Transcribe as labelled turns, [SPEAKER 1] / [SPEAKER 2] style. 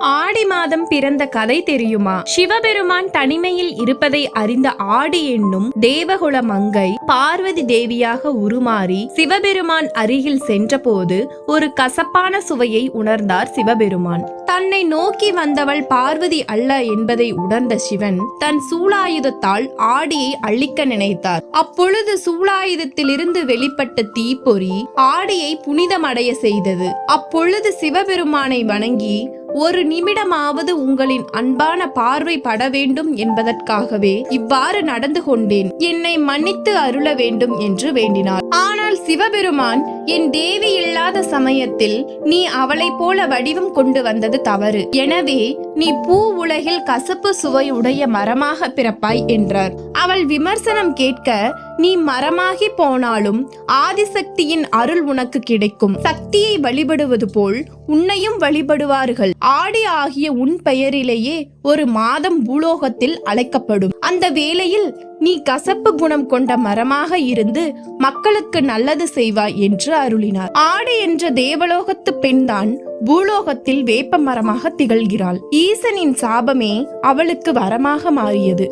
[SPEAKER 1] ஆடி மாதம் பிறந்த கதை தெரியுமா? சிவபெருமான் தனிமையில் இருப்பதை அறிந்த ஆடி என்னும் தேவகுல மங்கை பார்வதி தேவியாக உருமாறி சிவபெருமான் அருகில் சென்றபோது ஒரு கசப்பான சுவையை உணர்ந்தார் சிவபெருமான். தன்னை நோக்கி வந்தவள் பார்வதி அல்ல என்பதை உணர்ந்த சிவன் தன் சூலாயுதத்தால் ஆடியை அழிக்க நினைத்தார். அப்பொழுது சூலாயுதத்திலிருந்து வெளிப்பட்ட தீப்பொறி ஆடியை புனிதமடைய செய்தது. அப்பொழுது சிவபெருமானை வணங்கி ஒரு நிமிடமாவது உங்களின் அன்பான பார்வை பட வேண்டும் என்பதற்காகவே இவ்வாறு நடந்து கொண்டேன். என்னை மன்னித்து அருள வேண்டும் என்று வேண்டினார். ஆனால் சிவபெருமான் என் தேவி இல்லாத சமயத்தில் நீ அவளைப் போல வடிவம் கொண்டு வந்தது தவறு. எனவே நீ பூ உலகில் கசப்பு சுவையுடைய மரமாக பிறப்பாய் என்றார். அவள் விமர்சனம் கேட்க நீ மரமாகி போனாலும் ஆதிசக்தியின் அருள் உனக்கு கிடைக்கும். சக்தியை வழிபடுவது போல் உன்னையும் வழிபடுவார்கள். ஆடி ஆகிய உன் பெயரிலேயே ஒரு மாதம் பூலோகத்தில் அழைக்கப்படும். அந்த வேளையில் நீ கசப்பு குணம் கொண்ட மரமாக இருந்து மக்களுக்கு நல்லது செய்வாய் என்று அருளினார். ஆடு என்ற தேவலோகத்து பெண்தான் பூலோகத்தில் வேப்ப மரமாக திகழ்கிறாள். ஈசனின் சாபமே அவளுக்கு வரமாக மாறியது.